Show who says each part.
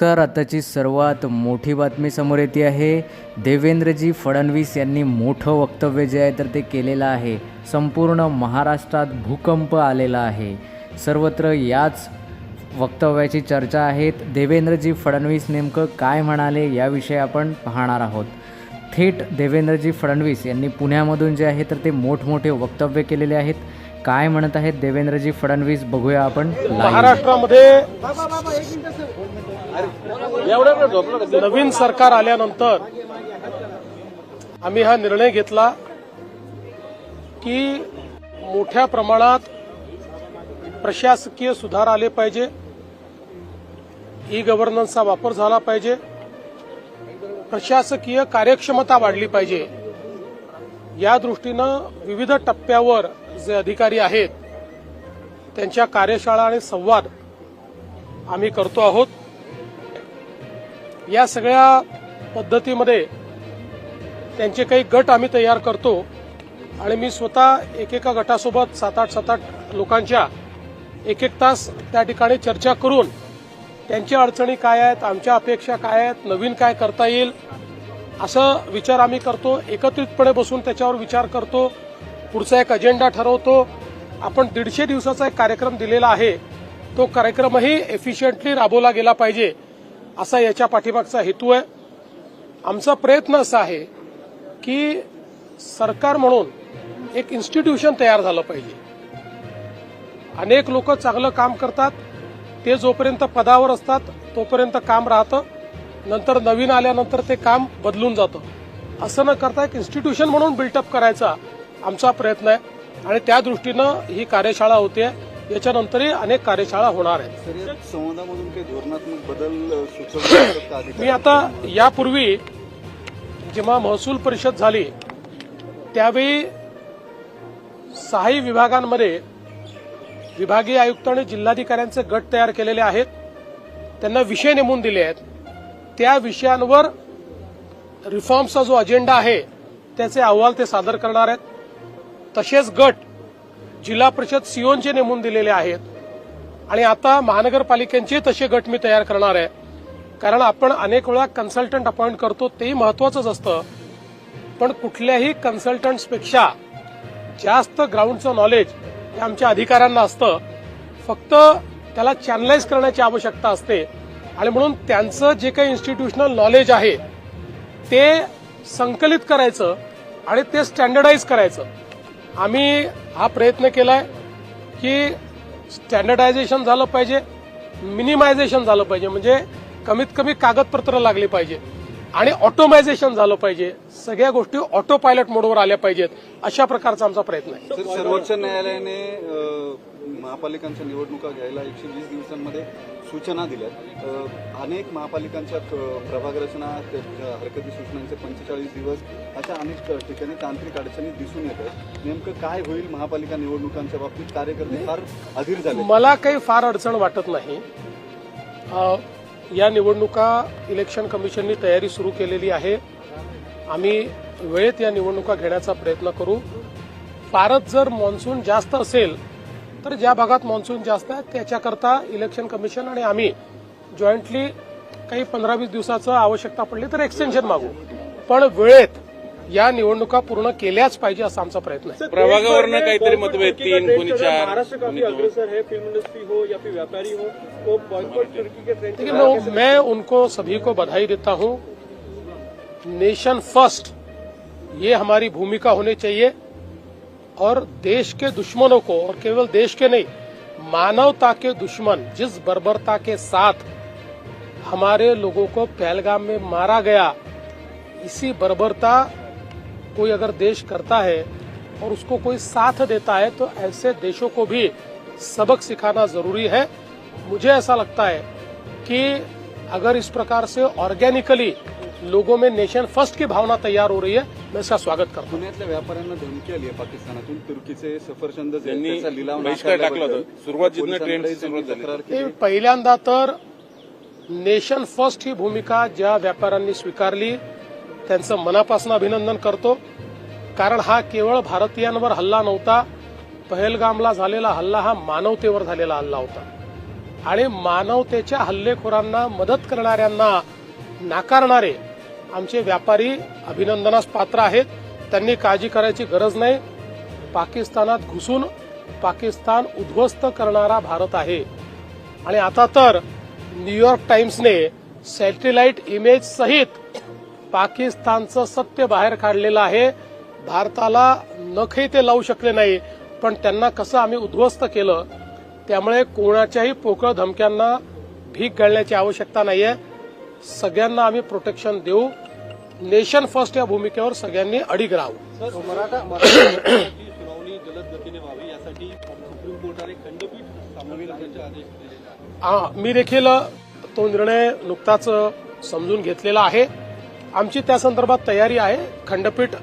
Speaker 1: तर आताची सर्वात मोठी बातमी समोर येते आहे. देवेंद्रजी फडणवीस यांनी मोठं वक्तव्य जे आहे तर ते केलेलं आहे. संपूर्ण महाराष्ट्रात भूकंप आलेला आहे. सर्वत्र याच वक्तव्याची चर्चा आहेत. देवेंद्रजी फडणवीस नेमकं काय म्हणाले याविषयी आपण पाहणार आहोत. थेट देवेंद्रजी फडणवीस यांनी पुण्यामधून जे आहे तर ते मोठमोठे वक्तव्य केलेले आहेत. काय म्हणत आहेत देवेंद्रजी फडणवीस बघूया आपण
Speaker 2: महाराष्ट्रामध्ये नवीन सरकार आल्यानंतर आम्ही हा निर्णय घेतला की मोठ्या प्रमाणात प्रशासकीय सुधार आले पाहिजे. ई गव्हर्नन्सचा वापर झाला पाहिजे. प्रशासकीय कार्यक्षमता वाढली पाहिजे. या दृष्टीनं विविध टप्प्यावर जे अधिकारी आहेत त्यांच्या कार्यशाळा आणि संवाद आम्ही करतो आहोत. या सगळ्या पद्धतीमध्ये त्यांचे काही गट आम्ही तयार करतो आणि मी स्वतः एकेका गटासोबत सात आठ सात आठ लोकांच्या एक एक तास त्या ठिकाणी चर्चा करून त्यांच्या अडचणी काय आहेत आमच्या अपेक्षा काय आहेत नवीन काय करता येईल असं विचार आम्ही करतो. एकत्रितपणे बसून त्याच्यावर विचार करतो. पुढचा एक अजेंडा ठरवतो. आपण दीडशे दिवसाचा एक कार्यक्रम दिलेला आहे. तो कार्यक्रमही एफिशियंटली राबवला गेला पाहिजे. असा याच्या पाठीमागचा हेतू आहे. आमचा प्रयत्न असा आहे की सरकार म्हणून एक इन्स्टिट्यूशन तयार झालं पाहिजे. अनेक लोक चांगलं काम करतात ते जोपर्यंत पदावर असतात तोपर्यंत काम राहतं नंतर नवीन आल्यानंतर ते काम बदलून जातं. असं न करता एक इन्स्टिट्यूशन म्हणून बिल्टअप करायचा आमचा प्रयत्न आहे. आणि त्या दृष्टीनं ही कार्यशाळा होते. याच्यानंतरही अनेक कार्यशाळा होणार आहेत.
Speaker 3: संवादामधून काही धोरणात्मक बदल सुचवले?
Speaker 2: मी आता यापूर्वी जेव्हा महसूल परिषद झाली त्यावेळी सहाही विभागांमध्ये विभागीय आयुक्त आणि जिल्हाधिकाऱ्यांचे गट तयार केलेले आहेत. त्यांना विषय नेमून दिले आहेत. त्या विषयांवर रिफॉर्मचा जो अजेंडा आहे त्याचे अहवाल ते सादर करणार आहेत. तसेच गट जिल्हा परिषद सीओनचे नेमून दिलेले आहेत. आणि आता महानगरपालिकांचे तसे गट मी तयार करणार आहे. कारण आपण अनेक वेळा कन्सल्टंट अपॉइंट करतो तेही महत्वाचंच असतं. पण कुठल्याही कन्सल्टंट्सपेक्षा जास्त ग्राउंडचं नॉलेज हे आमच्या अधिकाऱ्यांना असतं. फक्त त्याला चॅनलाइज करण्याची आवश्यकता असते. आणि म्हणून त्यांचं जे काही इन्स्टिट्यूशनल नॉलेज आहे ते संकलित करायचं आणि ते स्टँडर्डाईज करायचं. आम्ही हा प्रयत्न केलाय की स्टँडर्डायझेशन झालं पाहिजे मिनिमायझेशन झालं पाहिजे. म्हणजे कमीत कमी कागदपत्र लागली पाहिजे. आणि ऑटोमायझेशन झालं पाहिजे. सगळ्या गोष्टी ऑटो पायलट मोडवर आल्या पाहिजेत. अशा प्रकारचा आमचा प्रयत्न आहे.
Speaker 3: सर सर्वोच्च न्यायालयाने महापालिकांच्या निवडणुका घ्यायला एकशे वीस दिवसांमध्ये सूचना दिल्यात अनेक महापालिकांच्या प्रभाग रचना हरकती सूचनांचे पंचेचाळीस दिवस अशा अनेक ठिकाणी तांत्रिक अडचणी दिसून येत आहेत. नेमकं काय होईल महापालिका निवडणुकांच्या बाबतीत? कार्यकर्ते फार अधीर झाले.
Speaker 2: मला काही फार अडचण वाटत नाही. या निवडणुका इलेक्शन कमिशननी तयारी सुरू केलेली आहे. आम्ही वेळेत या निवडणुका घेण्याचा प्रयत्न करू. फारच जर मान्सून जास्त असेल तर ज्या भागात मान्सून जास्त आहे त्याच्याकरता इलेक्शन कमिशन आणि आम्ही जॉईंटली काही पंधरा वीस दिवसाचं आवश्यकता पडली तर एक्सटेन्शन मागू. पण वेळेत या निवडणुका पूर्ण केल्याच पाहिजे असा आमचा प्रयत्न आहे.
Speaker 4: प्रभागावरनं काहीतरी मतभेद तीन कोणी चार
Speaker 5: महाराष्ट्र काफ़ी अग्रसर है फ़िल्म इंडस्ट्री हो या फिर व्यापारी हो वो बॉयकॉट तुर्की के ट्रेंड
Speaker 2: देखिए मैं मैं उनको सभी को बधाई देता हूँ। नेशन फ़र्स्ट ये हमारी भूमिका होनी चाहिए। और देश के दुश्मनों को और केवल देश के नहीं मानवता के दुश्मन जिस बर्बरता के साथ हमारे लोगों को पहलगाम में मारा गया इसी बर्बरता कोई अगर देश करता है और उसको कोई साथ देता है तो ऐसे देशों को भी सबक सिखाना ज़रूरी है। मुझे ऐसा लगता है कि अगर इस प्रकार से ऑर्गेनिकली लोगों में नेशन फ़र्स्ट की भावना तैयार हो रही है मैं इसका स्वागत करता हूँ।
Speaker 3: पुण्यातल्या व्यापाऱ्यांना धमकी आली आहे पाकिस्तानातून. तुर्कीचे सफरचंद
Speaker 4: सुरुवात
Speaker 2: ते पहिल्यांदा तर नेशन फ़र्स्ट ही भूमिका ज्या व्यापाऱ्यांनी स्वीकारली त्यांचं मनापासून अभिनंदन करतो. कारण हा केवळ भारतीयांवर हल्ला नव्हता पहलगामला झालेला हल्ला हा मानवतेवर झालेला हल्ला होता. आणि मानवतेच्या हल्लेखोरांना मदत करणाऱ्यांना नाकारणारे आमचे व्यापारी अभिनंदनास पात्र आहेत. त्यांनी काळजी करायची गरज नाही. पाकिस्तानात घुसून पाकिस्तान उद्ध्वस्त करणारा भारत आहे. आणि आता तर न्यूयॉर्क टाइम्सने सॅटेलाइट इमेज सहित पाकिस्तानचं सत्य बाहेर काढलेलं आहे. भारताला नखही ते लावू शकले नाही. पण त्यांना कसं आम्ही उद्ध्वस्त केलं त्यामुळे कोणाच्याही पोकळ धमक्यांना भीक घालण्याची आवश्यकता नाहीये. सगळ्यांना आम्ही प्रोटेक्शन देऊ. नेशन फर्स्ट या भूमिकेवर सगळ्यांनी अडीग राहू हा, मी देखील तो निर्णय नुकताच समजून घेतलेला आहे. आमची त्या संदर्भात तयारी आहे. खंडपीठ